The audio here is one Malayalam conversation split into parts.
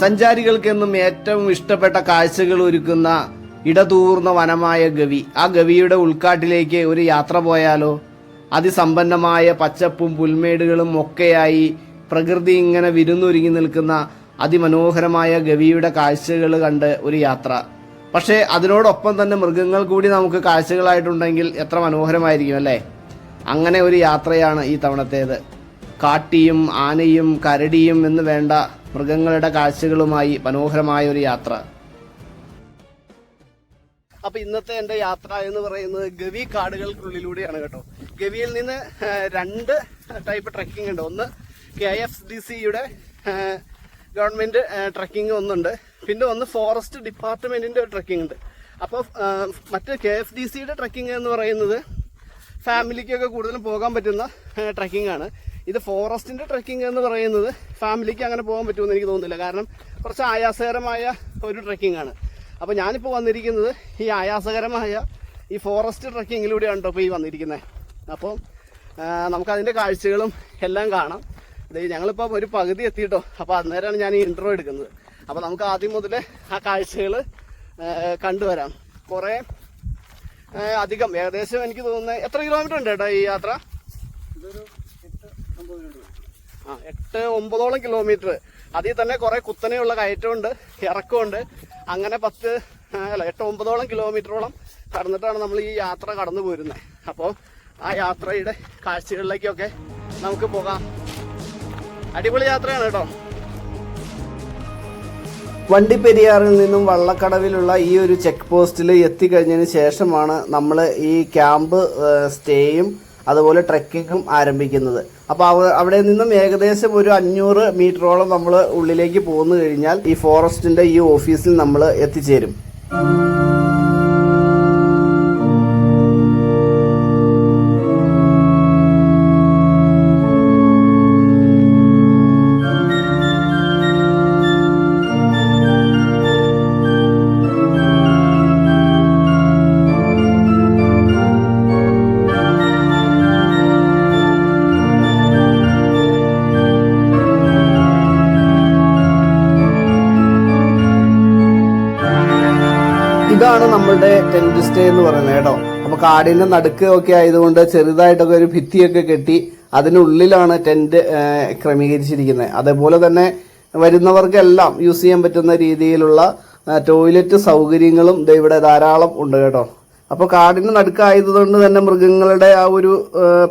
സഞ്ചാരികൾക്കെന്നും ഏറ്റവും ഇഷ്ടപ്പെട്ട കാഴ്ചകൾ ഒരുക്കുന്ന ഇടതൂർന്ന വനമായ ഗവി. ആ ഗവിയുടെ ഉൾക്കാട്ടിലേക്ക് ഒരു യാത്ര പോയാലോ? അതിസമ്പന്നമായ പച്ചപ്പും പുൽമേടുകളും ഒക്കെയായി പ്രകൃതി ഇങ്ങനെ വിരുന്നൊരുങ്ങി നിൽക്കുന്ന അതിമനോഹരമായ ഗവിയുടെ കാഴ്ചകൾ കണ്ട് ഒരു യാത്ര. പക്ഷേ അതിനോടൊപ്പം തന്നെ മൃഗങ്ങൾ കൂടി നമുക്ക് കാഴ്ചകളായിട്ടുണ്ടെങ്കിൽ എത്ര മനോഹരമായിരിക്കും അല്ലേ? അങ്ങനെ ഒരു യാത്രയാണ് ഈ തവണത്തേത്. കാട്ടിയും ആനയും കരടിയും എന്ന് വേണ്ട മൃഗങ്ങളുടെ കാഴ്ചകളുമായി മനോഹരമായ ഒരു യാത്ര. അപ്പൊ ഇന്നത്തെ എന്റെ യാത്ര എന്ന് പറയുന്നത് ഗവി കാടുകൾക്കുള്ളിലൂടെയാണ് കേട്ടോ. ഗവിയിൽ നിന്ന് രണ്ട് ടൈപ്പ് ട്രക്കിംഗ് ഉണ്ട്. ഒന്ന് കെ എഫ് ഡി സിയുടെ ഗവൺമെന്റ് ട്രക്കിംഗ് ഒന്നുണ്ട്. പിന്നെ ഒന്ന് ഫോറസ്റ്റ് ഡിപ്പാർട്ട്മെന്റിന്റെ ട്രക്കിംഗ് ഉണ്ട്. അപ്പോൾ മറ്റ് കെ എഫ് ഡി സിയുടെ ട്രക്കിംഗ് എന്ന് പറയുന്നത് ഫാമിലിക്കൊക്കെ കൂടുതലും പോകാൻ പറ്റുന്ന ട്രക്കിംഗ് ആണ്. ഇത് ഫോറസ്റ്റിന്റെ ട്രക്കിംഗ് എന്ന് പറയുന്നത് ഫാമിലിക്ക് അങ്ങനെ പോകാൻ പറ്റുമെന്ന് എനിക്ക് തോന്നുന്നില്ല. കാരണം കുറച്ച് ആയാസകരമായ ഒരു ട്രക്കിംഗ് ആണ്. അപ്പോൾ ഞാനിപ്പോൾ വന്നിരിക്കുന്നത് ഈ ആയാസകരമായ ഈ ഫോറസ്റ്റ് ട്രക്കിങ്ങിലൂടെയാണ് കേട്ടോ ഈ വന്നിരിക്കുന്നത് അപ്പോൾ നമുക്കതിന്റെ കാഴ്ചകളും എല്ലാം കാണാം. ഞങ്ങളിപ്പോൾ ഒരു പകുതി എത്തിയിട്ടോ. അപ്പോൾ അന്നേരമാണ് ഞാൻ ഈ ഇൻട്രോ എടുക്കുന്നത്. അപ്പോൾ നമുക്ക് ആദ്യം മുതൽ ആ കാഴ്ചകൾ കണ്ടുവരാം. കുറേ അധികം ഏകദേശം എനിക്ക് തോന്നുന്നത് എത്ര കിലോമീറ്റർ ഉണ്ട് കേട്ടോ ഈ യാത്ര? ആ എട്ട് ഒമ്പതോളം കിലോമീറ്റർ. അതിൽ തന്നെ കുറെ കുത്തനെയുള്ള കയറ്റമുണ്ട് ഇറക്കമുണ്ട്. അങ്ങനെ പത്ത് അല്ല എട്ട് ഒമ്പതോളം കിലോമീറ്ററോളം കടന്നിട്ടാണ് നമ്മൾ ഈ യാത്ര കടന്നു പോരുന്നത് അപ്പോൾ ആ യാത്രയുടെ കാഴ്ചകളിലേക്കൊക്കെ നമുക്ക് പോകാം. അടിപൊളി യാത്രയാണ് കേട്ടോ. വണ്ടിപ്പെരിയാറിൽ നിന്നും വള്ളക്കടവിലുള്ള ഈ ഒരു ചെക്ക് പോസ്റ്റിൽ എത്തിക്കഴിഞ്ഞതിന് ശേഷമാണ് നമ്മൾ ഈ ക്യാമ്പ് സ്റ്റേയും അതുപോലെ ട്രെക്കിങ്ങും ആരംഭിക്കുന്നത്. അപ്പോൾ അവിടെ നിന്നും ഏകദേശം ഒരു അഞ്ഞൂറ് മീറ്ററോളം നമ്മൾ ഉള്ളിലേക്ക് പോന്നു കഴിഞ്ഞാൽ ഈ ഫോറസ്റ്റിന്റെ ഈ ഓഫീസിൽ നമ്മൾ എത്തിച്ചേരും. നമ്മളുടെ ടെന്റ് സ്റ്റേ എന്ന് പറയുന്നത് കേട്ടോ. അപ്പൊ കാടിന്റെ നടുക്ക് ഒക്കെ ആയതുകൊണ്ട് ചെറുതായിട്ടൊക്കെ ഒരു ഭിത്തിയൊക്കെ കെട്ടി അതിനുള്ളിലാണ് ടെന്റ് ക്രമീകരിച്ചിരിക്കുന്നത്. അതേപോലെ തന്നെ വരുന്നവർക്കെല്ലാം യൂസ് ചെയ്യാൻ പറ്റുന്ന രീതിയിലുള്ള ടോയ്ലറ്റ് സൗകര്യങ്ങളും ഇവിടെ ധാരാളം ഉണ്ട് കേട്ടോ. അപ്പോൾ കാടിന് നടുക്കായതുകൊണ്ട് തന്നെ മൃഗങ്ങളുടെ ആ ഒരു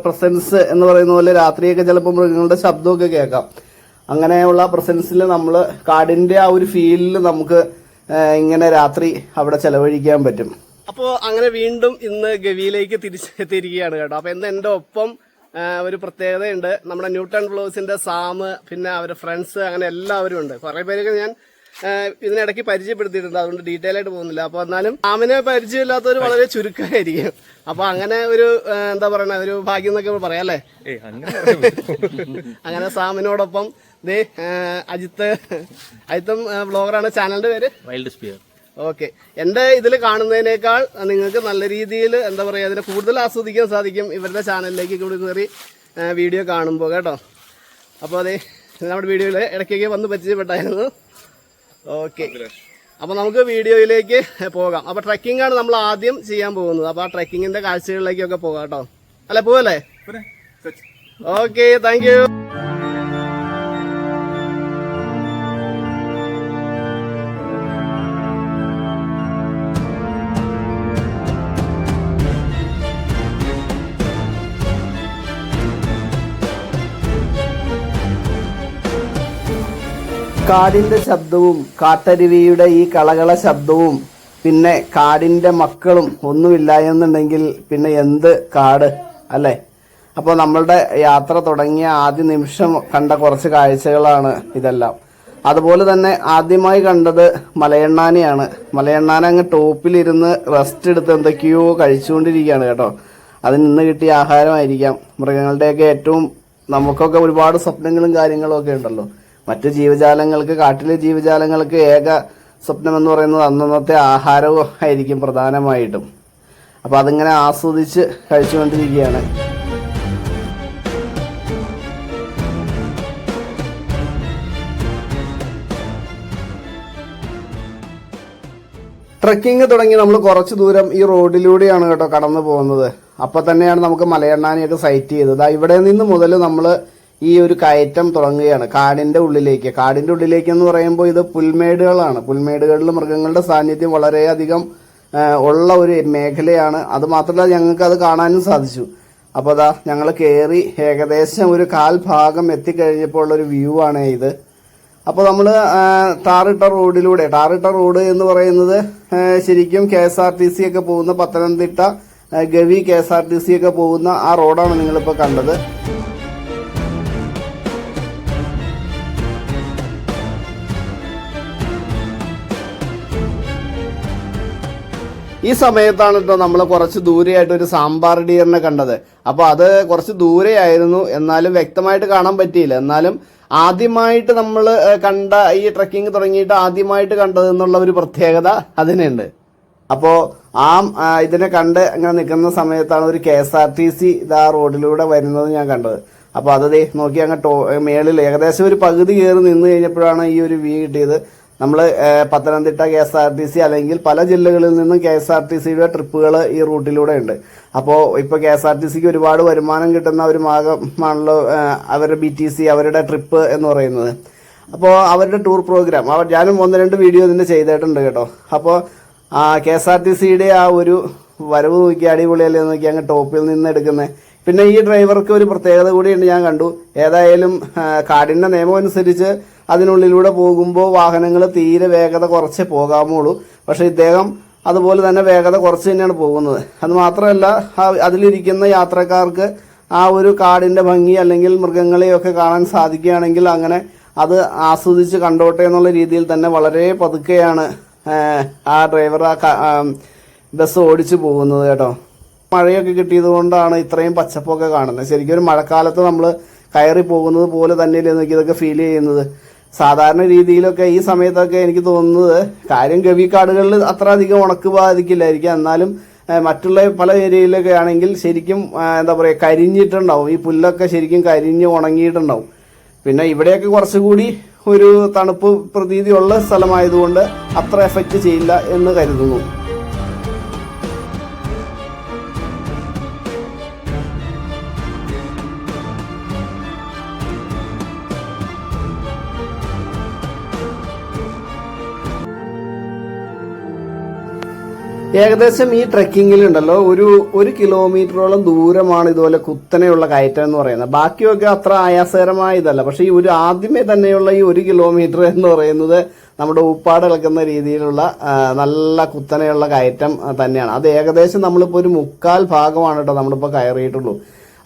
പ്രസൻസ് എന്ന് പറയുന്ന പോലെ രാത്രിയൊക്കെ ചിലപ്പോൾ മൃഗങ്ങളുടെ ശബ്ദമൊക്കെ കേൾക്കാം. അങ്ങനെയുള്ള പ്രസൻസിൽ നമ്മൾ കാടിന്റെ ആ ഒരു ഫീലിൽ നമുക്ക് ഇങ്ങനെ രാത്രി അവിടെ ചെലവഴിക്കാൻ പറ്റും. അപ്പോ അങ്ങനെ വീണ്ടും ഇന്ന് ഗവിയിലേക്ക് തിരിച്ചെത്തിയിരിക്കുകയാണ് കേട്ടോ. അപ്പോൾ ഇന്ന് എന്റെ ഒപ്പം ഒരു പ്രത്യേകതയുണ്ട്. നമ്മുടെ ന്യൂട്ടൺ ബ്ലോസിന്റെ സാമ് പിന്നെ അവരുടെ ഫ്രണ്ട്സ് അങ്ങനെ എല്ലാവരും ഉണ്ട്. കുറേ പേരൊക്കെ ഞാൻ ഇതിനിടയ്ക്ക് പരിചയപ്പെടുത്തിയിട്ടുണ്ട്. അതുകൊണ്ട് ഡീറ്റെയിൽ ആയിട്ട് പോകുന്നില്ല. അപ്പോൾ എന്നാലും സാമിനെ പരിചയമില്ലാത്തവർ വളരെ ചുരുക്കമായിരിക്കും. അപ്പോൾ അങ്ങനെ ഒരു എന്താ പറയണ ഒരു ഭാഗ്യം എന്നൊക്കെ പറയാം അല്ലേ? അങ്ങനെ സാമിനോടൊപ്പം ദേ അജിത്ത് അജിത്തും ബ്ലോഗറാണ് ചാനലിന്റെ പേര്? വൈൽഡ് സ്പിയർ ഓക്കെ എന്റെ ഇതിൽ കാണുന്നതിനേക്കാൾ നിങ്ങൾക്ക് നല്ല രീതിയിൽ എന്താ പറയുക അതിനെ കൂടുതൽ ആസ്വദിക്കാൻ സാധിക്കും ഇവരുടെ ചാനലിലേക്ക് കൂടി കയറി വീഡിയോ കാണുമ്പോൾ കേട്ടോ. അപ്പോൾ അതെ നമ്മുടെ വീഡിയോയിൽ ഇടയ്ക്കൊക്കെ വന്ന് പരിചയപ്പെട്ടായിരുന്നു. ഓക്കെ അപ്പോൾ നമുക്ക് വീഡിയോയിലേക്ക് പോകാം. അപ്പോൾ ട്രക്കിംഗ് ആണ് നമ്മൾ ആദ്യം ചെയ്യാൻ പോകുന്നത്. അപ്പോൾ ആ ട്രക്കിങ്ങിന്റെ കാഴ്ചകളിലേക്കൊക്കെ പോകാം കേട്ടോ. അല്ലേ പോവല്ലേ. ഓക്കെ താങ്ക് കാടിന്റെ ശബ്ദവും കാട്ടരുവിയുടെ ഈ കളകള ശബ്ദവും പിന്നെ കാടിന്റെ മക്കളും ഒന്നുമില്ല എന്നുണ്ടെങ്കിൽ പിന്നെ എന്ത് കാട് അല്ലേ? അപ്പോൾ നമ്മളുടെ യാത്ര തുടങ്ങിയ ആദ്യ നിമിഷം കണ്ട കുറച്ച് കാഴ്ചകളാണ് ഇതെല്ലാം. അതുപോലെ തന്നെ ആദ്യമായി കണ്ടത് മലയണ്ണാനെയാണ്. മലയണ്ണാന അങ്ങ് ടോപ്പിലിരുന്ന് റെസ്റ്റ് എടുത്ത് എന്തൊക്കെയോ കഴിച്ചുകൊണ്ടിരിക്കുകയാണ് കേട്ടോ. അതിന് നിന്ന് കിട്ടിയ ആഹാരമായിരിക്കാം. മൃഗങ്ങളുടെയൊക്കെ ഏറ്റവും നമുക്കൊക്കെ ഒരുപാട് സ്വപ്നങ്ങളും കാര്യങ്ങളും ഒക്കെ ഉണ്ടല്ലോ. മറ്റു ജീവജാലങ്ങൾക്ക് കാട്ടിലെ ജീവജാലങ്ങൾക്ക് ഏക സ്വപ്നം എന്ന് പറയുന്നത് അന്നന്നത്തെ ആഹാരവും ആയിരിക്കും പ്രധാനമായിട്ടും. അപ്പൊ അതിങ്ങനെ ആസ്വദിച്ച് കഴിച്ചുകൊണ്ടിരിക്കുകയാണ്. ട്രക്കിംഗ് തുടങ്ങി നമ്മൾ കുറച്ച് ദൂരം ഈ റോഡിലൂടെയാണ് കേട്ടോ കടന്നു പോകുന്നത്. അപ്പൊ തന്നെയാണ് നമുക്ക് മലയണ്ണാനെയൊക്കെ സൈറ്റ് ചെയ്തത്. ഇവിടെ നിന്ന് മുതൽ നമ്മൾ ഈ ഒരു കയറ്റം തുടങ്ങുകയാണ്. കാടിന്റെ ഉള്ളിലേക്ക്. കാടിന്റെ ഉള്ളിലേക്ക് എന്ന് പറയുമ്പോൾ ഇത് പുൽമേടുകളാണ്. പുൽമേടുകളിൽ മൃഗങ്ങളുടെ സാന്നിധ്യം വളരെയധികം ഉള്ള ഒരു മേഖലയാണ്. അത് മാത്രമല്ല ഞങ്ങൾക്ക് അത് കാണാനും സാധിച്ചു. അപ്പോൾ അതാ ഞങ്ങൾ കയറി ഏകദേശം ഒരു കാൽ ഭാഗം എത്തിക്കഴിഞ്ഞപ്പോൾ ഉള്ളൊരു വ്യൂ ആണ് ഇത്. അപ്പോൾ നമ്മൾ ടാറിട്ട റോഡിലൂടെ ടാറിട്ട റോഡ് എന്ന് പറയുന്നത് ശരിക്കും K S R T C ഒക്കെ പോകുന്ന Pathanamthitta Gavi K S R T C ഒക്കെ പോകുന്ന ആ റോഡാണ് നിങ്ങളിപ്പോൾ കണ്ടത്. ഈ സമയത്താണ് കേട്ടോ നമ്മൾ കുറച്ച് ദൂരെയായിട്ട് ഒരു സാമ്പാർ ഡിയറിനെ കണ്ടത്. അപ്പോൾ അത് കുറച്ച് ദൂരെയായിരുന്നു. എന്നാലും വ്യക്തമായിട്ട് കാണാൻ പറ്റിയില്ല. എന്നാലും ആദ്യമായിട്ട് നമ്മൾ കണ്ട ഈ ട്രക്കിംഗ് തുടങ്ങിയിട്ട് ആദ്യമായിട്ട് കണ്ടത് എന്നുള്ള ഒരു പ്രത്യേകത അതിനുണ്ട്. അപ്പോൾ ആ ആ, ഇതിനെ കണ്ട് അങ്ങനെ നിൽക്കുന്ന സമയത്താണ് ഒരു K S R T C ഇതാ റോഡിലൂടെ വരുന്നത് ഞാൻ കണ്ടത്. അപ്പോൾ അത് നോക്കി അങ്ങ് ടോ മേളിൽ ഏകദേശം ഒരു പകുതി കയറി നിന്ന് കഴിഞ്ഞപ്പോഴാണ് ഈ ഒരു വ്യൂ കിട്ടിയത്. നമ്മൾ Pathanamthitta K S R T C അല്ലെങ്കിൽ പല ജില്ലകളിൽ നിന്നും കെ എസ് ആർ ടി സിയുടെ ട്രിപ്പുകൾ ഈ റൂട്ടിലൂടെ ഉണ്ട്. അപ്പോൾ ഇപ്പോൾ കെ എസ് ആർ ടി സിക്ക് ഒരുപാട് വരുമാനം കിട്ടുന്ന ഒരു മാർഗമാണല്ലോ അവരുടെ ബി ടി സി അവരുടെ ട്രിപ്പ് എന്ന് പറയുന്നത്. അപ്പോൾ അവരുടെ ടൂർ പ്രോഗ്രാം അവർ ഞാനും ഒന്ന് രണ്ട് വീഡിയോ ഇതിന്റെ ചെയ്തിട്ടുണ്ട് കേട്ടോ. അപ്പോൾ കെ എസ് ആർ ടി സിയുടെ ആ ഒരു വരവ് നോക്കി അടിപൊളിയല്ലേ നോക്കി അങ്ങ് ടോപ്പിൽ നിന്ന് എടുക്കുന്നത് പിന്നെ ഈ ഡ്രൈവർക്ക് ഒരു പ്രത്യേകത കൂടിയുണ്ട് ഞാൻ കണ്ടു. ഏതായാലും കാടിന്റെ നിയമം അനുസരിച്ച് അതിനുള്ളിലൂടെ പോകുമ്പോൾ വാഹനങ്ങൾ തീരെ വേഗത കുറച്ചേ പോകാമുള്ളൂ പക്ഷേ ഇദ്ദേഹം അതുപോലെ തന്നെ വേഗത കുറച്ച് തന്നെയാണ് പോകുന്നത്. അത് മാത്രമല്ല അതിലിരിക്കുന്ന യാത്രക്കാർക്ക് ആ ഒരു കാടിന്റെ ഭംഗി അല്ലെങ്കിൽ മൃഗങ്ങളെയൊക്കെ കാണാൻ സാധിക്കുകയാണെങ്കിൽ അങ്ങനെ അത് ആസ്വദിച്ച് കണ്ടോട്ടെ എന്നുള്ള രീതിയിൽ തന്നെ വളരെ പതുക്കെയാണ് ആ, ഡ്രൈവർ ആ ബസ് ഓടിച്ചു പോകുന്നത് കേട്ടോ. മഴയൊക്കെ കിട്ടിയത് കൊണ്ടാണ് ഇത്രയും പച്ചപ്പൊക്കെ കാണുന്നത്. ശരിക്കും ഒരു മഴക്കാലത്ത് നമ്മൾ കയറി പോകുന്നത് പോലെ തന്നെയല്ലേ എനിക്ക് ഇതൊക്കെ ഫീൽ ചെയ്യുന്നത്. സാധാരണ രീതിയിലൊക്കെ ഈ സമയത്തൊക്കെ എനിക്ക് തോന്നുന്നത് കാര്യം ഗവി കാടുകളിൽ അത്ര അധികം ഉണക്ക് ബാധിക്കില്ലായിരിക്കും. എന്നാലും മറ്റുള്ള പല ഏരിയയിലൊക്കെ ആണെങ്കിൽ ശരിക്കും എന്താ പറയുക കരിഞ്ഞിട്ടുണ്ടാവും. ഈ പുല്ലൊക്കെ ശരിക്കും കരിഞ്ഞ് ഉണങ്ങിയിട്ടുണ്ടാവും. പിന്നെ ഇവിടെയൊക്കെ കുറച്ചുകൂടി ഒരു തണുപ്പ് പ്രതീതിയുള്ള സ്ഥലമായതുകൊണ്ട് അത്ര എഫക്റ്റ് ചെയ്യില്ല എന്ന് കരുതുന്നു. ഏകദേശം ഈ ട്രെക്കിങ്ങിലുണ്ടല്ലോ ഒരു ഒരു കിലോമീറ്ററോളം ദൂരമാണ് ഇതുപോലെ കുത്തനെയുള്ള കയറ്റം എന്ന് പറയുന്നത്. ബാക്കിയൊക്കെ അത്ര ആയാസകരമായ ഇതല്ല പക്ഷെ ഈ ഒരു ആദ്യമേ തന്നെയുള്ള ഈ ഒരു കിലോമീറ്റർ എന്ന് പറയുന്നത് നമ്മുടെ ഉപ്പാട് ഇളക്കുന്ന രീതിയിലുള്ള നല്ല കുത്തനെയുള്ള കയറ്റം തന്നെയാണ്. അത് ഏകദേശം നമ്മളിപ്പോൾ ഒരു മുക്കാൽ ഭാഗമാണ് കേട്ടോ നമ്മളിപ്പോൾ കയറിയിട്ടുള്ളൂ.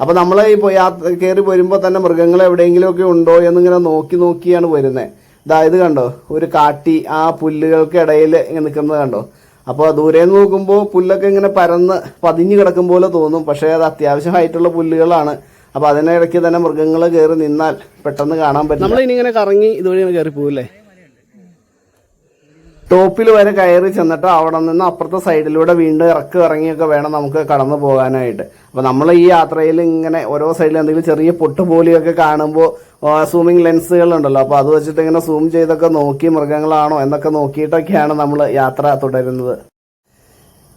അപ്പൊ നമ്മൾ ഇപ്പോൾ യാത്ര കയറി വരുമ്പോൾ തന്നെ മൃഗങ്ങൾ എവിടെയെങ്കിലുമൊക്കെ ഉണ്ടോ എന്നിങ്ങനെ നോക്കി നോക്കിയാണ് വരുന്നത് ഇതാ ഇത് കണ്ടോ? ഒരു കാട്ടി ആ പുല്ലുകൾക്ക് ഇടയിൽ ഇങ്ങനെ നിൽക്കുന്നത് കണ്ടോ? അപ്പോൾ ദൂരെ നോക്കുമ്പോൾ പുല്ലൊക്കെ ഇങ്ങനെ പരന്ന് പതിഞ്ഞു കിടക്കും പോലെ തോന്നും. പക്ഷേ അത് അത്യാവശ്യമായിട്ടുള്ള പുല്ലുകളാണ്. അപ്പോൾ അതിനിടയ്ക്ക് തന്നെ മൃഗങ്ങൾ കയറി നിന്നാൽ പെട്ടെന്ന് കാണാൻ പറ്റും നമ്മളിനി ഇങ്ങനെ കറങ്ങി ഇതുവഴി കയറി പോകില്ലേ ടോപ്പിൽ വരെ കയറി ചെന്നിട്ട് അവിടെ നിന്ന് അപ്പുറത്തെ സൈഡിലൂടെ വീണ്ടും ഇറക്കി ഇറങ്ങിയൊക്കെ വേണം നമുക്ക് കടന്നു പോകാനായിട്ട്. അപ്പൊ നമ്മൾ ഈ യാത്രയിൽ ഇങ്ങനെ ഓരോ സൈഡിൽ എന്തെങ്കിലും ചെറിയ പൊട്ടുപോലിയൊക്കെ കാണുമ്പോൾ സൂമിങ് ലെൻസുകൾ ഉണ്ടല്ലോ. അപ്പൊ അത് വെച്ചിട്ട് ഇങ്ങനെ സൂം ചെയ്തൊക്കെ നോക്കി മൃഗങ്ങളാണോ എന്നൊക്കെ നോക്കിയിട്ടൊക്കെയാണ് നമ്മൾ യാത്ര തുടരുന്നത്.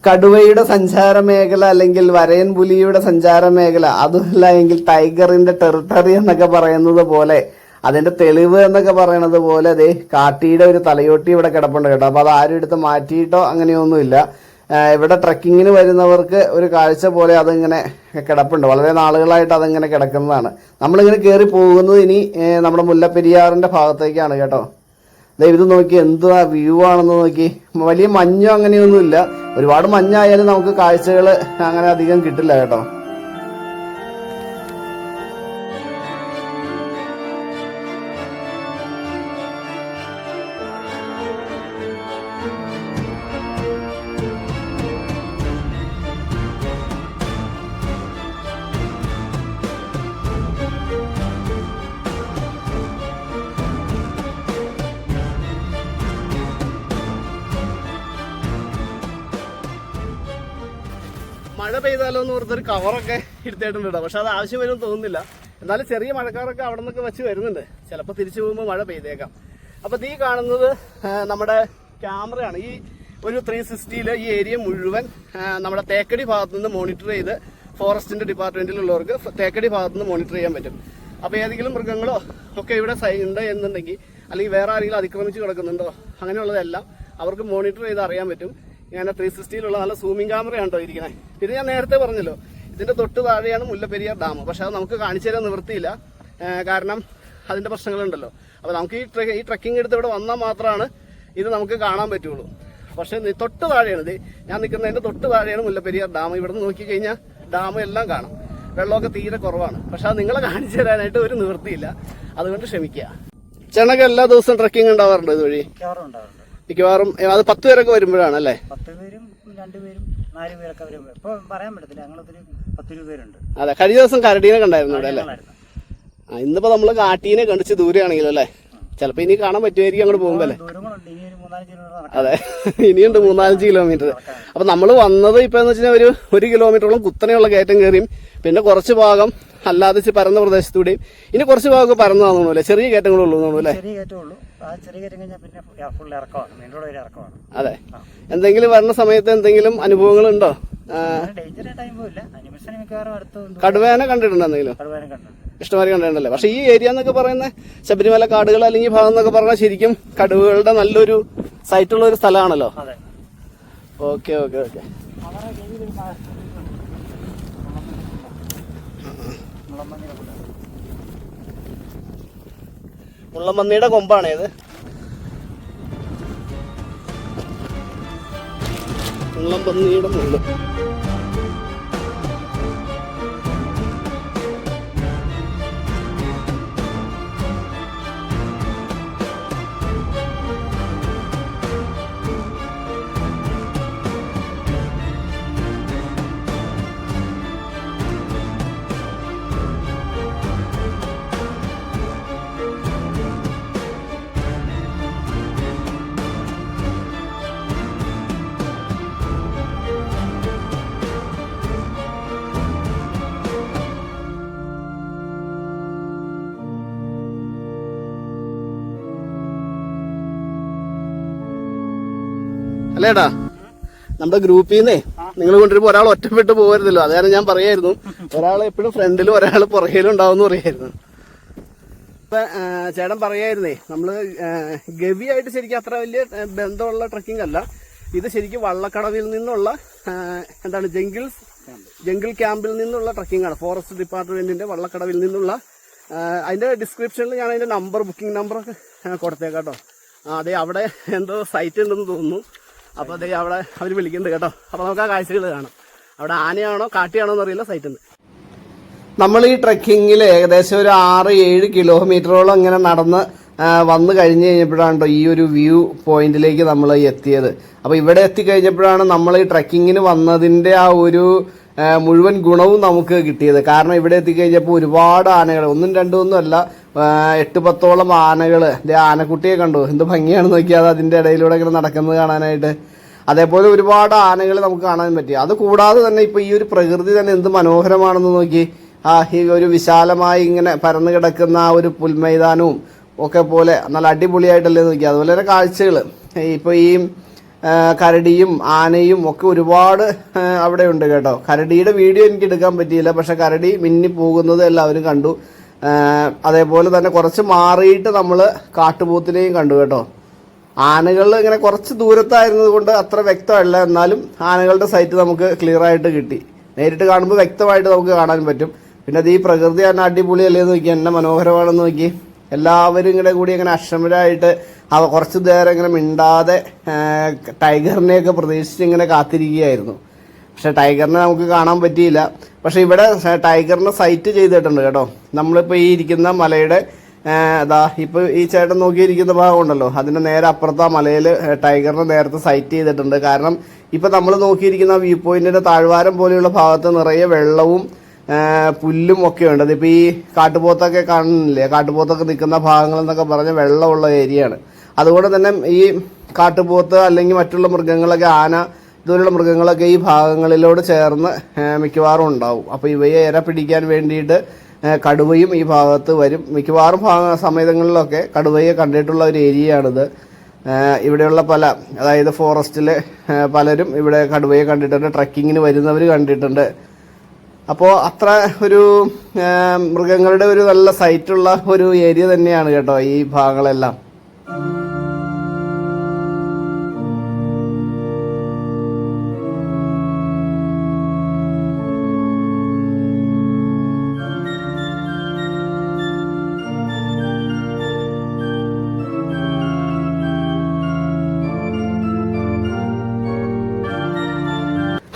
കടുവയുടെ സഞ്ചാര മേഖല അല്ലെങ്കിൽ വരയൻ പുലിയുടെ സഞ്ചാര മേഖല അതുമല്ല എങ്കിൽ ടൈഗറിന്റെ ടെറിട്ടറി എന്നൊക്കെ പറയുന്നത് പോലെ അതിന്റെ തെളിവ് എന്നൊക്കെ പറയണത് പോലെ അതെ കാട്ടിയുടെ ഒരു തലയോട്ടി ഇവിടെ കിടപ്പുണ്ട് കേട്ടോ. അപ്പൊ അത് ആരും എടുത്ത് മാറ്റിയിട്ടോ അങ്ങനെയൊന്നുമില്ല. ഇവിടെ ട്രക്കിങ്ങിന് വരുന്നവർക്ക് ഒരു കാഴ്ച പോലെ അതിങ്ങനെ കിടപ്പുണ്ട്. വളരെ നാളുകളായിട്ട് അതിങ്ങനെ കിടക്കുന്നതാണ്. നമ്മളിങ്ങനെ കയറി പോകുന്നത് ഇനി നമ്മുടെ മുല്ലപ്പെരിയാറിന്റെ ഭാഗത്തേക്കാണ് കേട്ടോ. ഇത് നോക്കി എന്താ വ്യൂ ആണെന്ന് നോക്കി. വലിയ മഞ്ഞോ അങ്ങനെയൊന്നുമില്ല. ഒരുപാട് മഞ്ഞായാലും നമുക്ക് കാഴ്ചകൾ അങ്ങനെ അധികം കിട്ടില്ല കേട്ടോ. മഴ പെയ്താലോ എന്ന് ഓർത്തൊരു കവറൊക്കെ എടുത്തിട്ടുണ്ട് പക്ഷെ അത് ആവശ്യം വരും തോന്നുന്നില്ല. എന്നാലും ചെറിയ മഴക്കാറൊക്കെ അവിടെ നിന്നൊക്കെ വെച്ച് വരുന്നുണ്ട്. ചിലപ്പോൾ തിരിച്ചു പോകുമ്പോൾ മഴ പെയ്തേക്കാം. അപ്പോൾ ഈ കാണുന്നത് നമ്മുടെ ക്യാമറയാണ്. ഈ ഒരു ത്രീ സിക്സ്റ്റിയിൽ ഈ ഏരിയ മുഴുവൻ നമ്മുടെ തേക്കടി ഭാഗത്തു നിന്ന് മോണിറ്റർ ചെയ്ത് ഫോറസ്റ്റിന്റെ ഡിപ്പാർട്ട്മെന്റിലുള്ളവർക്ക് തേക്കടി ഭാഗത്തു നിന്ന് മോണിറ്റർ ചെയ്യാൻ പറ്റും. അപ്പോൾ ഏതെങ്കിലും മൃഗങ്ങളോ ഒക്കെ ഇവിടെ ഉണ്ട് എന്നുണ്ടെങ്കിൽ അല്ലെങ്കിൽ വേറെ ആരെങ്കിലും അതിക്രമിച്ച് കിടക്കുന്നുണ്ടോ അങ്ങനെയുള്ളതെല്ലാം അവർക്ക് മോണിറ്റർ ചെയ്ത് അറിയാൻ പറ്റും. ഇങ്ങനെ ത്രീ സിക്സ്റ്റിയിലുള്ള നല്ല സൂമിംഗ് ക്യാമറയാണ് കേട്ടോ ഇരിക്കുന്നത് പിന്നെ ഞാൻ നേരത്തെ പറഞ്ഞല്ലോ. ഇതിന്റെ തൊട്ട് താഴെയാണ് മുല്ലപ്പെരിയാർ ഡാം. പക്ഷെ അത് നമുക്ക് കാണിച്ചു തരാൻ നിവൃത്തിയില്ല. കാരണം അതിന്റെ പ്രശ്നങ്ങളുണ്ടല്ലോ. അപ്പോൾ നമുക്ക് ഈ ട്രെ- ഈ ട്രക്കിംഗ് എടുത്ത് ഇവിടെ വന്നാൽ മാത്രമാണ് ഇത് നമുക്ക് കാണാൻ പറ്റുള്ളൂ. പക്ഷേ തൊട്ട് താഴെയാണ് ഇത്. ഞാൻ നിൽക്കുന്നതിന്റെ തൊട്ട് താഴെയാണ് മുല്ലപ്പെരിയാർ ഡാം. ഇവിടെ നിന്ന് നോക്കിക്കഴിഞ്ഞാൽ ഡാം എല്ലാം കാണാം. വെള്ളമൊക്കെ തീരെ കുറവാണ്. പക്ഷെ അത് നിങ്ങളെ കാണിച്ചു തരാനായിട്ട് ഒരു നിവൃത്തിയില്ല. അതുകൊണ്ട് ക്ഷമിക്കുക. ചേട്ടനൊക്കെ എല്ലാ ദിവസവും ട്രക്കിംഗ് ഉണ്ടാവാറുണ്ട് ഇതുവഴി? മിക്കവാറും അത് പത്ത് പേരൊക്കെ വരുമ്പോഴാണ് അല്ലേ പത്ത് പേരും നാല് പേരൊക്കെ വരും. ഇപ്പൊ പറയാൻ പറ്റത്തില്ല. പേരുണ്ട്. അതെ കഴിഞ്ഞ ദിവസം കരടീനെ കണ്ടായിരുന്നു അവിടെ അല്ലേ? ആ, ഇന്നിപ്പോ നമ്മൾ കാട്ടീനെ കണ്ടിച്ച് ദൂരെയാണെങ്കിലും അല്ലേ? ചിലപ്പോ ഇനി കാണാൻ പറ്റുമായിരിക്കും അങ്ങോട്ട് പോകുമ്പോ അല്ലേ? ദൂരങ്ങളുണ്ട് ഇനി ഒരു മൂന്നാലഞ്ച് കിലോമീറ്റർ നടക്കാം. അതെ ഇനിയുണ്ട് മൂന്നാലഞ്ച് കിലോമീറ്റർ. അപ്പൊ നമ്മൾ വന്നത് ഇപ്പൊ എന്ന് വെച്ചാൽ ഒരു ഒരു കിലോമീറ്ററോളം കുത്തനെയുള്ള കയറ്റം കയറിയും പിന്നെ കുറച്ച് ഭാഗം അല്ലാതെ പരന്ന പ്രദേശത്തൂടെയും. ഇനി കുറച്ച് ഭാഗമൊക്കെ പരന്നു തോന്നുന്നു ചെറിയ കയറ്റങ്ങളുള്ളൂ തോന്നുന്നു അല്ലേ? ചെറിയ കയറ്റേ ആ ചെറിയ കയറ്റം കഴിഞ്ഞാൽ പിന്നെ ഫുൾ ഇറക്കമാണ്. മെയിൻ റോഡ് വരെ ഇറക്കമാണ്. അതെ. എന്തെങ്കിലും വരുന്ന സമയത്ത് എന്തെങ്കിലും അനുഭവങ്ങൾ ഉണ്ടോ കടുവേന കണ്ടിട്ടുണ്ടോ എന്തെങ്കിലും? കണ്ടിട്ടുണ്ടല്ലേ? പക്ഷെ ഈ ഏരിയ എന്നൊക്കെ പറയുന്ന ശബരിമല കാടുകൾ അല്ലെങ്കിൽ ഭാഗം എന്നൊക്കെ പറഞ്ഞാൽ ശരിക്കും കടുവകളുടെ നല്ലൊരു സൈറ്റുള്ള ഒരു സ്ഥലമാണല്ലോ. ഓക്കെ ഓക്കെ ഓക്കെ അവരുടെ കയ്യിൽ ഒരു മാ- മുള്ളമ്പന്നിയുടെ കൂടെ. മുള്ളമന്നിയുടെ കൊമ്പാണ് ഇത്. മുള്ളംപന്നിയുടെ മുള്ളു. അല്ലേടാ? നമ്മുടെ ഗ്രൂപ്പിൽ നിന്നേ നിങ്ങൾ കൊണ്ടുവരുമ്പോ ഒരാൾ ഒറ്റപ്പെട്ട് പോകരുതല്ലോ. അത് ഞാൻ പറയായിരുന്നു ഒരാൾ എപ്പോഴും ഫ്രണ്ടിലും ഒരാൾ പുറകിലും ഉണ്ടാവും പറയായിരുന്നു. ഇപ്പൊ ചേട്ടൻ പറയായിരുന്നേ നമ്മൾ ഗവിയായിട്ട് ശരിക്കും അത്ര വലിയ ബന്ധമുള്ള ട്രക്കിംഗ് അല്ല. ഇത് ശരിക്കും വള്ളക്കടവിൽ നിന്നുള്ള എന്താണ് ജംഗിൾസ് ജംഗിൾ ക്യാമ്പിൽ നിന്നുള്ള ട്രക്കിംഗ് ആണ്. ഫോറസ്റ്റ് ഡിപ്പാർട്ട്മെന്റിന്റെ വള്ളക്കടവിൽ നിന്നുള്ള അതിന്റെ ഡിസ്ക്രിപ്ഷനിൽ ഞാൻ അതിന്റെ നമ്പർ ബുക്കിംഗ് നമ്പർ കൊടുത്തേക്കാട്ടോ കൊടുത്തേക്കാം അതെ അവിടെ എന്തോ സൈറ്റ് ഉണ്ടെന്ന് തോന്നുന്നു. അപ്പൊ അതെ അവിടെ അവർ വിളിക്കുന്നുണ്ട് കേട്ടോ. അപ്പൊ നമുക്ക് ആ കാഴ്ചകൾ കാണാം. അവിടെ ആനയാണോ കാട്ടിയാണോ എന്നറിയില്ല സൈറ്റിൽ നിന്ന് നമ്മൾ ഈ ട്രക്കിങ്ങിൽ ഏകദേശം ഒരു ആറ് ഏഴ് കിലോമീറ്ററോളം ഇങ്ങനെ നടന്ന് വന്നു കഴിഞ്ഞ് കഴിഞ്ഞപ്പോഴാണ് ഈ ഒരു വ്യൂ പോയിന്റിലേക്ക് നമ്മൾ എത്തിയത്. അപ്പോൾ ഇവിടെ എത്തിക്കഴിഞ്ഞപ്പോഴാണ് നമ്മൾ ഈ ട്രക്കിങ്ങിന് വന്നതിന്റെ ആ ഒരു മുഴുവൻ ഗുണവും നമുക്ക് കിട്ടിയത്. കാരണം ഇവിടെ എത്തിക്കഴിഞ്ഞപ്പോൾ ഒരുപാട് ആനകൾ ഒന്നും രണ്ടും ഒന്നും അല്ല എട്ട് പത്തോളം ആനകൾ ആനക്കുട്ടിയെ കണ്ടു. എന്ത് ഭംഗിയാണെന്ന് നോക്കിയാൽ അത് അതിന്റെ ഇടയിലൂടെ ഇങ്ങനെ നടക്കുന്നത് കാണാനായിട്ട്. അതേപോലെ ഒരുപാട് ആനകൾ നമുക്ക് കാണാൻ പറ്റി. അത് കൂടാതെ തന്നെ ഇപ്പോൾ ഈ ഒരു പ്രകൃതി തന്നെ എന്ത് മനോഹരമാണെന്ന് നോക്കി. ആ ഈ ഒരു വിശാലമായി ഇങ്ങനെ പരന്നു കിടക്കുന്ന ആ ഒരു പുൽമൈതാനവും ഒക്കെ പോലെ നല്ല അടിപൊളിയായിട്ടല്ലേ നോക്കി. അതുപോലെ തന്നെ കാഴ്ചകൾ ഇപ്പോൾ ഈ കരടിയും ആനയും ഒക്കെ ഒരുപാട് അവിടെ ഉണ്ട് കേട്ടോ. കരടിയുടെ വീഡിയോ എനിക്ക് എടുക്കാൻ പറ്റിയില്ല പക്ഷെ കരടി മിന്നി പോകുന്നത് എല്ലാവരും കണ്ടു. അതേപോലെ തന്നെ കുറച്ച് മാറിയിട്ട് നമ്മൾ കാട്ടുപോത്തിനെയും കണ്ടു കേട്ടോ. ആനകൾ ഇങ്ങനെ കുറച്ച് ദൂരത്തായിരുന്നത് കൊണ്ട് അത്ര വ്യക്തമല്ല. എന്നാലും ആനകളുടെ സൈറ്റ് നമുക്ക് ക്ലിയർ ആയിട്ട് കിട്ടി. നേരിട്ട് കാണുമ്പോൾ വ്യക്തമായിട്ട് നമുക്ക് കാണാൻ പറ്റും. പിന്നെ അത് ഈ പ്രകൃതി തന്നെ അടിപൊളിയല്ലേ നോക്കി എന്നെ മനോഹരമാണെന്ന് നോക്കി എല്ലാവരും ഇങ്ങനെ കൂടി അങ്ങനെ അക്ഷമരായിട്ട് അവ കുറച്ച് നേരം ഇങ്ങനെ മിണ്ടാതെ ടൈഗറിനെയൊക്കെ പ്രതീക്ഷിച്ച് ഇങ്ങനെ കാത്തിരിക്കുകയായിരുന്നു. പക്ഷേ ടൈഗറിനെ നമുക്ക് കാണാൻ പറ്റിയില്ല. പക്ഷേ ഇവിടെ ടൈഗറിനെ സൈറ്റ് ചെയ്തിട്ടുണ്ട് കേട്ടോ. നമ്മളിപ്പോൾ ഈ ഇരിക്കുന്ന മലയുടെ അതാ ദാ ഇപ്പൊ ഈ ചേട്ടൻ നോക്കിയിരിക്കുന്ന ഭാഗം ഉണ്ടല്ലോ. അതിന്റെ നേരെ അപ്പുറത്ത് ആ മലയിൽ ടൈഗറിനെ നേരത്തെ സൈറ്റ് ചെയ്തിട്ടുണ്ട്. കാരണം ഇപ്പൊ നമ്മൾ നോക്കിയിരിക്കുന്ന വ്യൂ പോയിന്റിന്റെ താഴ്വാരം പോലെയുള്ള ഭാഗത്ത് നിറയെ വെള്ളവും പുല്ലും ഒക്കെ ഉണ്ട്. അതിപ്പോൾ ഈ കാട്ടുപോത്തൊക്കെ കാണുന്നില്ലേ? കാട്ടുപോത്തൊക്കെ നിൽക്കുന്ന ഭാഗങ്ങൾ എന്നൊക്കെ പറഞ്ഞ വെള്ളമുള്ള ഏരിയയാണ്. അതുകൊണ്ട് തന്നെ ഈ കാട്ടുപോത്ത് അല്ലെങ്കിൽ മറ്റുള്ള മൃഗങ്ങളൊക്കെ ആന ഇതുപോലുള്ള മൃഗങ്ങളൊക്കെ ഈ ഭാഗങ്ങളിലോട് ചേർന്ന് മിക്കവാറും ഉണ്ടാവും. അപ്പോൾ ഇവയെ ഇര പിടിക്കാൻ വേണ്ടിയിട്ട് കടുവയും ഈ ഭാഗത്ത് വരും. മിക്കവാറും ഭാഗ സമയങ്ങളിലൊക്കെ കടുവയെ കണ്ടിട്ടുള്ള ഒരു ഏരിയയാണിത്. ഇവിടെയുള്ള പല അതായത് ഫോറസ്റ്റിലെ പലരും ഇവിടെ കടുവയെ കണ്ടിട്ടുണ്ട് ട്രക്കിങ്ങിന് വരുന്നവർ കണ്ടിട്ടുണ്ട്. അപ്പോൾ അത്ര ഒരു മൃഗങ്ങളുടെ ഒരു നല്ല സൈറ്റുള്ള ഒരു ഏരിയ തന്നെയാണ് കേട്ടോ ഈ ഭാഗങ്ങളെല്ലാം.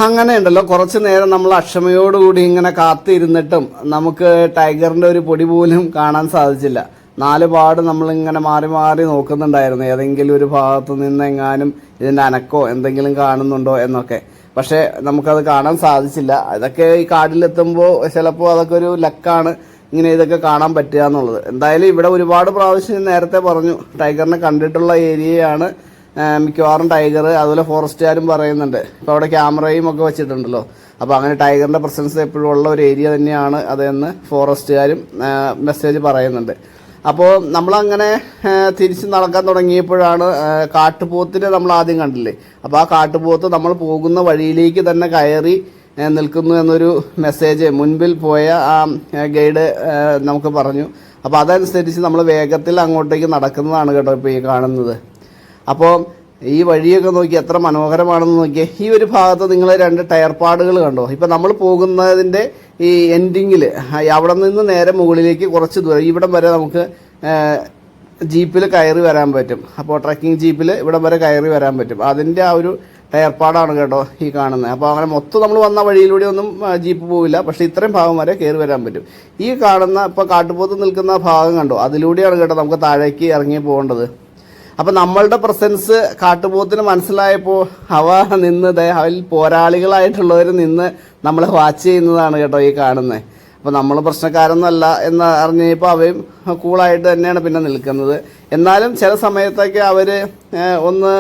അങ്ങനെ ഉണ്ടല്ലോ കുറച്ച് നേരം നമ്മൾ അക്ഷമയോടുകൂടി ഇങ്ങനെ കാത്തിരുന്നിട്ടും നമുക്ക് ടൈഗറിന്റെ ഒരു പൊടി പോലും കാണാൻ സാധിച്ചില്ല. നാല് പാട് നമ്മൾ ഇങ്ങനെ മാറി മാറി നോക്കുന്നുണ്ടായിരുന്നു. ഏതെങ്കിലും ഒരു ഭാഗത്ത് നിന്ന് എങ്ങാനും ഇതിന്റെ അനക്കോ എന്തെങ്കിലും കാണുന്നുണ്ടോ എന്നൊക്കെ. പക്ഷെ നമുക്കത് കാണാൻ സാധിച്ചില്ല. അതൊക്കെ ഈ കാടിലെത്തുമ്പോൾ ചിലപ്പോൾ അതൊക്കെ ഒരു ലക്കാണ് ഇങ്ങനെ ഇതൊക്കെ കാണാൻ പറ്റുക എന്നുള്ളത്. എന്തായാലും ഇവിടെ ഒരുപാട് പ്രാവശ്യം നേരത്തെ പറഞ്ഞു ടൈഗറിനെ കണ്ടിട്ടുള്ള ഏരിയയാണ് മിക്കവാറും ടൈഗർ അതുപോലെ ഫോറസ്റ്റുകാരും പറയുന്നുണ്ട്. ഇപ്പോൾ അവിടെ ക്യാമറയും ഒക്കെ വെച്ചിട്ടുണ്ടല്ലോ. അപ്പോൾ അങ്ങനെ ടൈഗറിന്റെ പ്രസൻസ് എപ്പോഴും ഉള്ള ഒരു ഏരിയ തന്നെയാണ് അതെന്ന് ഫോറസ്റ്റുകാരും മെസ്സേജ് പറയുന്നുണ്ട്. അപ്പോൾ നമ്മളങ്ങനെ തിരിച്ച് നടക്കാൻ തുടങ്ങിയപ്പോഴാണ് കാട്ടുപോത്തിനെ നമ്മൾ ആദ്യം കണ്ടില്ലേ? അപ്പോൾ ആ കാട്ടുപോത്ത് നമ്മൾ പോകുന്ന വഴിയിലേക്ക് തന്നെ കയറി നിൽക്കുന്നു എന്നൊരു മെസ്സേജ് മുൻപിൽ പോയ ആ ഗൈഡ് നമുക്ക് പറഞ്ഞു. അപ്പോൾ അതനുസരിച്ച് നമ്മൾ വേഗത്തിൽ അങ്ങോട്ടേക്ക് നടക്കുന്നതാണ് കേട്ടോ ഇപ്പോൾ ഈ കാണുന്നത്. അപ്പോൾ ഈ വഴിയൊക്കെ നോക്കി എത്ര മനോഹരമാണെന്ന് നോക്കിയേ. ഈ ഒരു ഭാഗത്ത് നിങ്ങൾ രണ്ട് ടയർ പാടുകൾ കണ്ടോ? ഇപ്പം നമ്മൾ പോകുന്നതിന്റെ ഈ എൻഡിങ്ങിൽ അവിടെ നിന്ന് നേരെ മുകളിലേക്ക് കുറച്ച് ദൂരം ഇവിടം വരെ നമുക്ക് ജീപ്പിൽ കയറി വരാൻ പറ്റും. അപ്പോൾ ട്രക്കിംഗ് ജീപ്പിൽ ഇവിടം വരെ കയറി വരാൻ പറ്റും. അതിന്റെ ആ ഒരു ടയർ കേട്ടോ ഈ കാണുന്നത്. അപ്പോൾ അങ്ങനെ മൊത്തം നമ്മൾ വന്ന വഴിയിലൂടെ ഒന്നും ജീപ്പ് പോവില്ല. പക്ഷേ ഇത്രയും ഭാഗം വരെ കയറി വരാൻ പറ്റും. ഈ കാണുന്ന ഇപ്പോൾ കാട്ടുപോത്ത് നിൽക്കുന്ന ഭാഗം കണ്ടോ? അതിലൂടെയാണ് കേട്ടോ നമുക്ക് താഴേക്ക് ഇറങ്ങി പോകേണ്ടത്. അപ്പം നമ്മളുടെ പ്രസൻസ് കാട്ടുപോത്തിന് മനസ്സിലായപ്പോൾ അവ നിന്ന് ദേ അതിൽ പോരാളികളായിട്ടുള്ളവർ നിന്ന് നമ്മളെ വാച്ച് ചെയ്യുന്നതാണ് കേട്ടോ ഈ കാണുന്നത് അപ്പോൾ നമ്മൾ പ്രശ്നക്കാരൊന്നുമല്ല എന്ന് അറിഞ്ഞപ്പോൾ അവയും കൂളായിട്ട് തന്നെയാണ് പിന്നെ നിൽക്കുന്നത്. എന്നാലും ചില സമയത്തൊക്കെ അവർ ഒന്ന്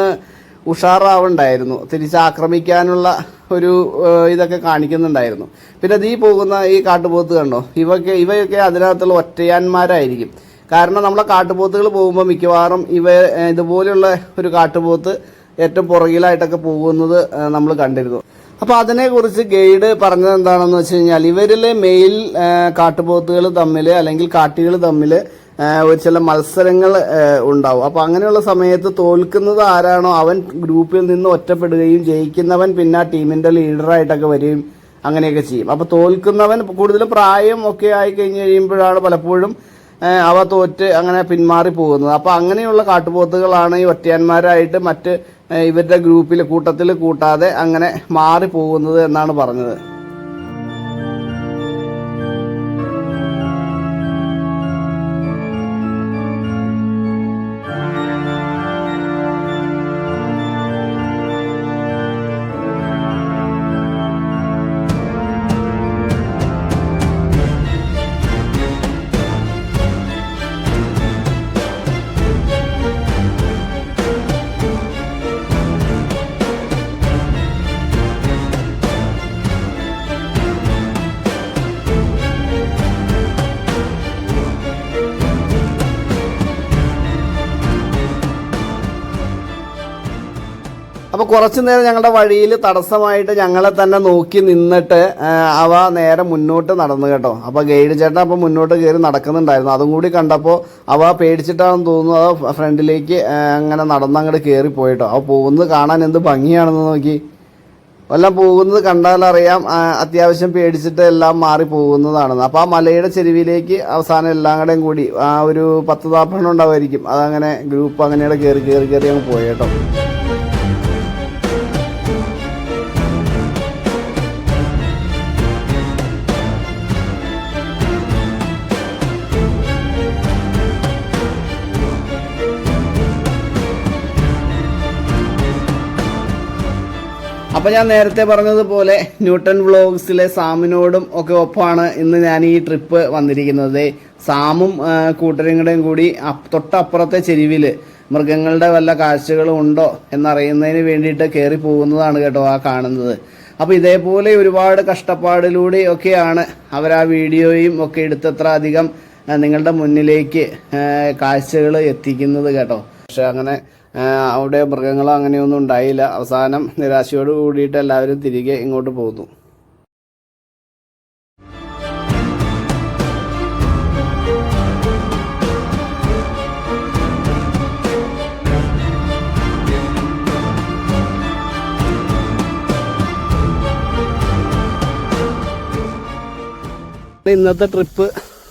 ഉഷാറാവുണ്ടായിരുന്നു. തിരിച്ചാക്രമിക്കാനുള്ള ഒരു ഇതൊക്കെ കാണിക്കുന്നുണ്ടായിരുന്നു. പിന്നെ ഈ പോകുന്ന ഈ കാട്ടുപോത്ത് കണ്ടോ? ഇവയൊക്കെ ഇവയൊക്കെ അതിനകത്തുള്ള ഒറ്റയാന്മാരായിരിക്കും. കാരണം നമ്മളെ കാട്ടുപോത്തുകൾ പോകുമ്പോൾ മിക്കവാറും ഇവ ഇതുപോലെയുള്ള ഒരു കാട്ടുപോത്ത് ഏറ്റവും പുറകിലായിട്ടൊക്കെ പോകുന്നത് നമ്മൾ കണ്ടിരുന്നു. അപ്പോൾ അതിനെക്കുറിച്ച് ഗൈഡ് പറഞ്ഞത് എന്താണെന്ന് വെച്ച് കഴിഞ്ഞാൽ ഇവരിലെ മെയിൽ കാട്ടുപോത്തുകൾ തമ്മിൽ അല്ലെങ്കിൽ കാട്ടികൾ തമ്മിൽ ഒരു ചില മത്സരങ്ങൾ ഉണ്ടാവും. അപ്പോൾ അങ്ങനെയുള്ള സമയത്ത് തോൽക്കുന്നത് ആരാണോ അവൻ ഗ്രൂപ്പിൽ നിന്ന് ഒറ്റപ്പെടുകയും ജയിക്കുന്നവൻ പിന്നെ ആ ടീമിന്റെ ലീഡറായിട്ടൊക്കെ വരികയും അങ്ങനെയൊക്കെ ചെയ്യും. അപ്പോൾ തോൽക്കുന്നവൻ കൂടുതൽ പ്രായം ഒക്കെ ആയി കഴിഞ്ഞ് കഴിയുമ്പോഴാണ് പലപ്പോഴും അവ തോറ്റ് അങ്ങനെ പിന്മാറി പോകുന്നത്. അപ്പോൾ അങ്ങനെയുള്ള കാട്ടുപോത്തുകളാണ് ഈ ഒറ്റയാന്മാരായിട്ട് മറ്റ് ഇവരുടെ ഗ്രൂപ്പിൽ കൂട്ടത്തിൽ കൂട്ടാതെ അങ്ങനെ മാറി പോകുന്നത് എന്നാണ് പറഞ്ഞത്. കുറച്ചു നേരം ഞങ്ങളുടെ വഴിയിൽ തടസ്സമായിട്ട് ഞങ്ങളെ തന്നെ നോക്കി നിന്നിട്ട് അവ നേരെ മുന്നോട്ട് നടന്നു കേട്ടോ. അപ്പോൾ ഗൈഡ് ചേട്ടൻ അപ്പോൾ മുന്നോട്ട് കയറി നടക്കുന്നുണ്ടായിരുന്നു. അതും കൂടി കണ്ടപ്പോൾ അവ പേടിച്ചിട്ടാണെന്ന് തോന്നുന്നു. അത് ഫ്രണ്ടിലേക്ക് അങ്ങനെ നടന്ന് അങ്ങോട്ട് കയറി പോയിട്ടോ. അവ പോകുന്നത് കാണാൻ എന്ത് ഭംഗിയാണെന്ന് നോക്കി. എല്ലാം പോകുന്നത് കണ്ടാലറിയാം അത്യാവശ്യം പേടിച്ചിട്ട് എല്ലാം മാറി പോകുന്നതാണെന്ന്. അപ്പോൾ ആ മലയുടെ ചെരുവിലേക്ക് അവസാനം എല്ലാം കൂടെയും കൂടി ആ ഒരു പത്ത് നാൽപ്പെണ്ണം ഉണ്ടാവുമായിരിക്കും. അതങ്ങനെ ഗ്രൂപ്പ് അങ്ങനെയുള്ള കയറി കയറി കയറി അങ്ങ് പോയി അപ്പോൾ ഞാൻ നേരത്തെ പറഞ്ഞതുപോലെ ന്യൂട്ടൺ വ്ളോഗ്സിലെ സാമിനോടും ഒക്കെ ഒപ്പമാണ് ഇന്ന് ഞാൻ ഈ ട്രിപ്പ് വന്നിരിക്കുന്നത്. സാമും കൂട്ടരും കൂടി തൊട്ടപ്പുറത്തെ ചെരുവിൽ മൃഗങ്ങളുടെ വല്ല കാഴ്ചകളും ഉണ്ടോ എന്നറിയുന്നതിന് വേണ്ടിയിട്ട് കയറി പോകുന്നതാണ് കേട്ടോ ആ കാണുന്നത്. അപ്പോൾ ഇതേപോലെ ഒരുപാട് കഷ്ടപ്പാടിലൂടെ ഒക്കെയാണ് അവർ ആ വീഡിയോയും ഒക്കെ എടുത്തത്ര അധികം നിങ്ങളുടെ മുന്നിലേക്ക് കാഴ്ചകൾ എത്തിക്കുന്നത് കേട്ടോ. പക്ഷെ അങ്ങനെ അവിടെ മൃഗങ്ങളോ അങ്ങനെയൊന്നും ഉണ്ടായില്ല. അവസാനം നിരാശയോട് കൂടിയിട്ട് എല്ലാവരും തിരികെ ഇങ്ങോട്ട് പോകുന്നു. ഇന്നത്തെ ട്രിപ്പ്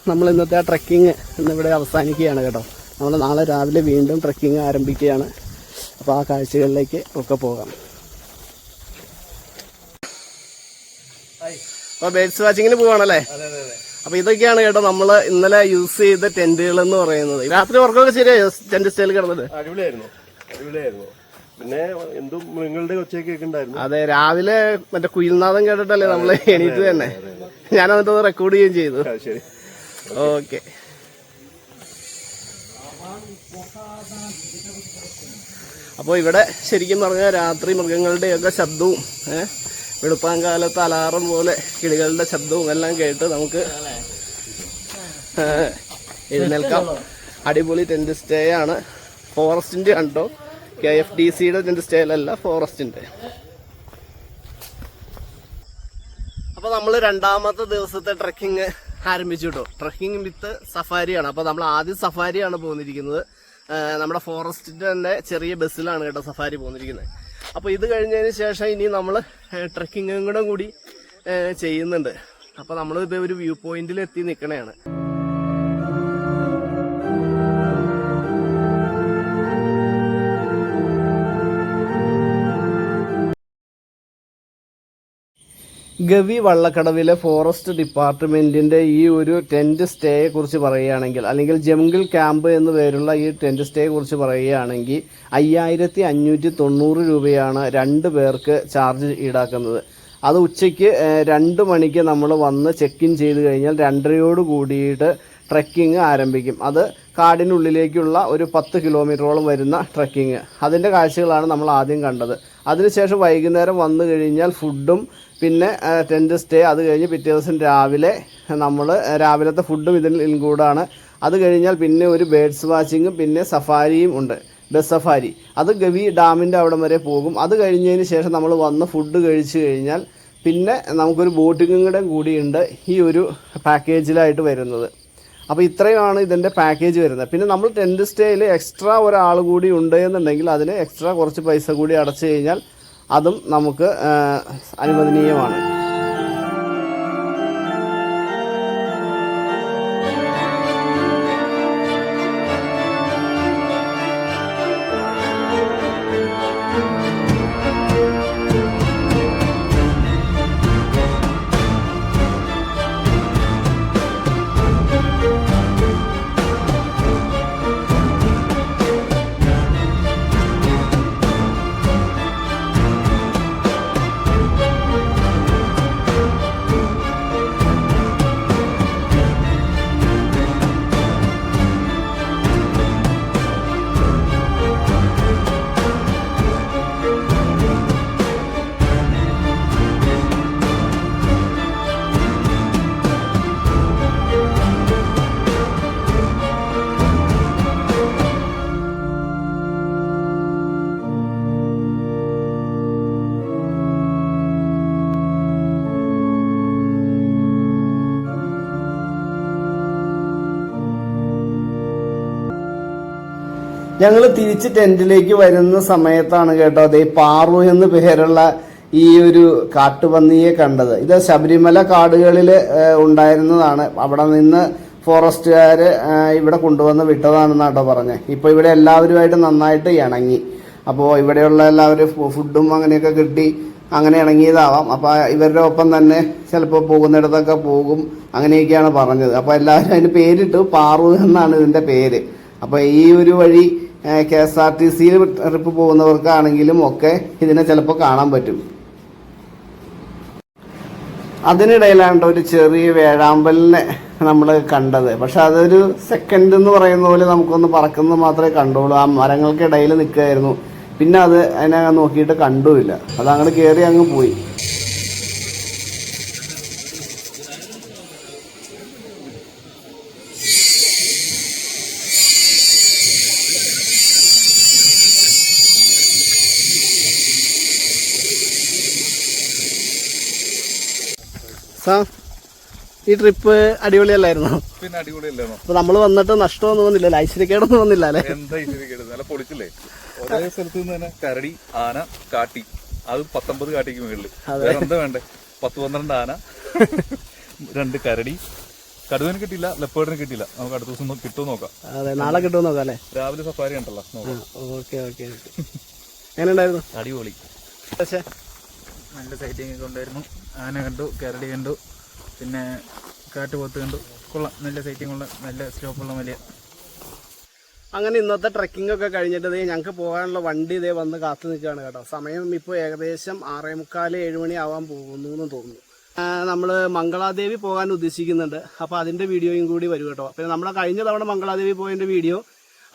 നമ്മൾ ഇന്നത്തെ ആ ട്രക്കിങ് ഇന്നിവിടെ അവസാനിക്കുകയാണ് കേട്ടോ. നമ്മൾ നാളെ രാവിലെ വീണ്ടും ട്രക്കിങ് ആരംഭിക്കുകയാണ്. അപ്പോൾ ആ കാഴ്ചകളിലേക്ക് ഒക്കെ പോകാം. അപ്പോൾ ബേഡ്സ് വാച്ചിങ്ങിന് പോവാണല്ലേ? അപ്പൊ ഇതൊക്കെയാണ് കേട്ടോ നമ്മൾ ഇന്നലെ യൂസ് ചെയ്ത ടെന്റുകൾ എന്ന് പറയുന്നത്. രാത്രി ഉറക്കമൊക്കെ ശരിയായി ടെന്റ് സ്റ്റൈൽ കിടന്നത്. അടിപൊളിയായിരുന്നു. അടിപൊളിയായിരുന്നു. പിന്നെ എന്തും മൃഗങ്ങളുടെ ഒച്ചയൊക്കെ ഉണ്ടായിരുന്നു അതെ രാവിലെ മറ്റേ കുയിൽനാഥം കേട്ടിട്ടല്ലേ നമ്മൾ എണീറ്റ് തന്നെ. ഞാൻ എന്നിട്ട് റെക്കോർഡ് ചെയ്യുകയും ചെയ്തു. ഓക്കെ അപ്പോൾ ഇവിടെ ശരിക്കും പറഞ്ഞാൽ രാത്രി മൃഗങ്ങളുടെയൊക്കെ ശബ്ദവും ഏഹ് വെളുപ്പാങ്കാലത്ത് അലാറം പോലെ കിളികളുടെ ശബ്ദവും എല്ലാം കേട്ട് നമുക്ക് എഴുന്നേൽക്കാം. അടിപൊളി ടെന്റ് സ്റ്റേ ആണ്. ഫോറസ്റ്റിന്റെ കണ്ടോ? കെ എഫ് ഡി സിയുടെ ടെന്റ് സ്റ്റേയിലല്ല ഫോറസ്റ്റിന്റെ അപ്പോൾ നമ്മൾ രണ്ടാമത്തെ ദിവസത്തെ ട്രക്കിംഗ് ആരംഭിച്ചു കേട്ടോ. ട്രക്കിംഗ് വിത്ത് സഫാരിയാണ്. അപ്പോൾ നമ്മൾ ആദ്യം സഫാരിയാണ് പോന്നിരിക്കുന്നത്. നമ്മുടെ ഫോറസ്റ്റിന്റെ തന്നെ ചെറിയ ബസ്സിലാണ് കേട്ടോ സഫാരി പോന്നിരിക്കുന്നത്. അപ്പോൾ ഇത് കഴിഞ്ഞതിന് ശേഷം ഇനി നമ്മൾ ട്രക്കിങ്ങും കൂടെ കൂടി ചെയ്യുന്നുണ്ട്. അപ്പോൾ നമ്മളിപ്പോൾ ഒരു വ്യൂ പോയിന്റിൽ എത്തി നിൽക്കണയാണ് ഗവി വള്ളക്കടവിലെ ഫോറസ്റ്റ് ഡിപ്പാർട്ട്മെന്റിന്റെ ഈ ഒരു ടെന്റ് സ്റ്റേയെ കുറിച്ച് പറയുകയാണെങ്കിൽ അല്ലെങ്കിൽ ജംഗിൾ ക്യാമ്പ് എന്ന് പേരുള്ള ഈ ടെന്റ് സ്റ്റേയെ കുറിച്ച് പറയുകയാണെങ്കിൽ അയ്യായിരത്തി അഞ്ഞൂറ്റി തൊണ്ണൂറ് രൂപയാണ് രണ്ട് പേർക്ക് ചാർജ് ഈടാക്കുന്നത്. അത് ഉച്ചയ്ക്ക് രണ്ട് മണിക്ക് നമ്മൾ വന്ന് ചെക്ക് ഇൻ ചെയ്ത് കഴിഞ്ഞാൽ രണ്ടരയോട് കൂടിയിട്ട് ട്രക്കിംഗ് ആരംഭിക്കും. അത് കാടിനുള്ളിലേക്കുള്ള ഒരു പത്ത് കിലോമീറ്ററോളം വരുന്ന ട്രക്കിംഗ് അതിന്റെ കാഴ്ചകളാണ് നമ്മൾ ആദ്യം കണ്ടത്. അതിനുശേഷം വൈകുന്നേരം വന്നു കഴിഞ്ഞാൽ ഫുഡും പിന്നെ ടെന്റ് സ്റ്റേ അത് കഴിഞ്ഞ് പിറ്റേ ദിവസം രാവിലെ നമ്മൾ രാവിലത്തെ ഫുഡും ഇതിൽ ഇൻക്ലൂഡാണ് അത് കഴിഞ്ഞാൽ പിന്നെ ഒരു ബേഡ്സ് വാച്ചിങ്ങും പിന്നെ സഫാരിയും ഉണ്ട്. Bus safari. അത് ഗവി ഡാമിന്റെ അവിടം വരെ പോകും. അത് കഴിഞ്ഞതിന് ശേഷം നമ്മൾ വന്ന് ഫുഡ് കഴിച്ചു കഴിഞ്ഞാൽ പിന്നെ നമുക്കൊരു ബോട്ടിങ്ങും കൂടെ കൂടിയുണ്ട് ഈ ഒരു പാക്കേജിലായിട്ട് വരുന്നത്. അപ്പോൾ ഇത്രയുമാണ് ഇതിന്റെ പാക്കേജ് വരുന്നത്. പിന്നെ നമ്മൾ ടെന്റ് സ്റ്റേയിൽ എക്സ്ട്രാ ഒരാൾ കൂടി ഉണ്ട് എന്നുണ്ടെങ്കിൽ അതിന് എക്സ്ട്രാ കുറച്ച് പൈസ കൂടി അടച്ചു കഴിഞ്ഞാൽ അതും നമുക്ക് അനുവദനീയമാണ്. ഞങ്ങൾ തിരിച്ച് ടെന്റിലേക്ക് വരുന്ന സമയത്താണ് കേട്ടോ അതേ പാറു എന്ന് പേരുള്ള ഈ ഒരു കാട്ടുപന്നിയെ കണ്ടത്. ഇത് ശബരിമല കാടുകളിൽ ഉണ്ടായിരുന്നതാണ്. അവിടെ നിന്ന് ഫോറസ്റ്റുകാർ ഇവിടെ കൊണ്ടുവന്ന് വിട്ടതാണെന്നാട്ടോ പറഞ്ഞത് ഇപ്പോൾ ഇവിടെ എല്ലാവരുമായിട്ട് നന്നായിട്ട് ഇണങ്ങി. അപ്പോൾ ഇവിടെയുള്ള എല്ലാവരും ഫുഡും അങ്ങനെയൊക്കെ കിട്ടി. അങ്ങനെ ഇണങ്ങിയതാവാം. അപ്പോൾ ഇവരുടെ ഒപ്പം തന്നെ ചിലപ്പോൾ പോകുന്നിടത്തൊക്കെ പോകും. അങ്ങനെയൊക്കെയാണ് പറഞ്ഞത്. അപ്പോൾ എല്ലാവരും അതിന് പേരിട്ടു. പാറു എന്നാണ് ഇതിന്റെ പേര്. അപ്പോൾ ഈ ഒരു വഴി കെ എസ് ആർ ടി സിയിൽ ട്രിപ്പ് പോകുന്നവർക്കാണെങ്കിലും ഒക്കെ ഇതിനെ ചിലപ്പോൾ കാണാൻ പറ്റും. അതിനിടയിലാണ് ഒരു ചെറിയ വേഴാമ്പലിനെ നമ്മൾ കണ്ടത്. പക്ഷെ അതൊരു സെക്കൻഡ് എന്ന് പറയുന്ന പോലെ നമുക്കൊന്ന് പറക്കുന്നത് മാത്രമേ കണ്ടുള്ളൂ. ആ മരങ്ങൾക്കിടയിൽ നിൽക്കുകയായിരുന്നു. പിന്നെ അത് അതിനെ നോക്കിയിട്ട് കണ്ടുമില്ല. അത് അങ്ങോട്ട് കയറി അങ്ങ് പോയി. ഈ ട്രിപ്പ് അടിപൊളിയല്ലായിരുന്നു? പിന്നെ അടിപൊളിയല്ലായിരുന്നു? അപ്പൊ നമ്മൾ വന്നിട്ട് നഷ്ടമൊന്നും വന്നില്ല ഐശ്വര്യക്കേടൊന്നും വന്നില്ല അല്ലേ? എന്താ ഇതിരിക്കരുത് നല്ല പൊളിച്ചില്ലേ? ഒരേ സ്ഥലത്ത് നിന്ന് തന്നെ കരടി ആന കാട്ടി. അത് പത്തൊമ്പത് കാട്ടിക്ക് മുകളിൽ വേറെ എന്താ വേണ്ടേ? പത്ത് പന്ത്രണ്ട് ആന രണ്ട് കരടി. കടുവന് കിട്ടിയില്ല ലെപ്പേഡിന് കിട്ടിയില്ല. നമുക്ക് അടുത്ത ദിവസം കിട്ടും നോക്കാം. അതെ നാളെ കിട്ടും നോക്കാം അല്ലേ? രാവിലെ സഫാരി ഉണ്ടല്ലോ ഓക്കെ ഓക്കെ എങ്ങനെയുണ്ടായിരുന്നു? അടിപൊളി. പക്ഷേ? നല്ല സൈറ്റിംഗ് ഒക്കെ ഉണ്ടായിരുന്നു. ആന കണ്ടു കരടി കണ്ടു. പിന്നെ കാറ്റ് പോത്ത് കണ്ടു. കൊള്ളാം. നല്ല സൈറ്റിംഗ് ഉള്ള നല്ല സ്ലോപ്പുള്ള മലയ. അങ്ങനെ ഇന്നത്തെ ട്രക്കിംഗ് ഒക്കെ കഴിഞ്ഞിട്ട് ഞങ്ങൾക്ക് പോകാനുള്ള വണ്ടി ഇതേ വന്ന് കാത്തു നിൽക്കുകയാണ് കേട്ടോ. സമയം ഇപ്പോൾ ഏകദേശം ആറേ മുക്കാൽ ഏഴ് മണി ആവാൻ പോകുന്നു എന്ന് തോന്നുന്നു നമ്മൾ മംഗളാദേവി പോകാൻ ഉദ്ദേശിക്കുന്നുണ്ട്. അപ്പോൾ അതിന്റെ വീഡിയോയും കൂടി വരും കേട്ടോ. പിന്നെ നമ്മളെ കഴിഞ്ഞ തവണ മംഗളാദേവി പോയതിന്റെ വീഡിയോ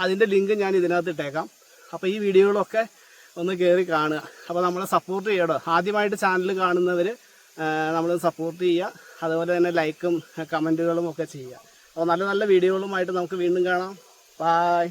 അതിന്റെ ലിങ്ക് ഞാൻ ഇതിനകത്ത് ഇട്ടേക്കാം. അപ്പോൾ ഈ വീഡിയോകളൊക്കെ ഒന്ന് കയറി കാണുക. അപ്പോൾ നമ്മളെ സപ്പോർട്ട് ചെയ്യാം ആദ്യമായിട്ട് ചാനൽ കാണുന്നവർ നമ്മൾ സപ്പോർട്ട് ചെയ്യുക. അതുപോലെ തന്നെ ലൈക്കും കമന്റുകളും ഒക്കെ ചെയ്യുക. അപ്പോൾ നല്ല നല്ല വീഡിയോകളുമായിട്ട് നമുക്ക് വീണ്ടും കാണാം. ബായ്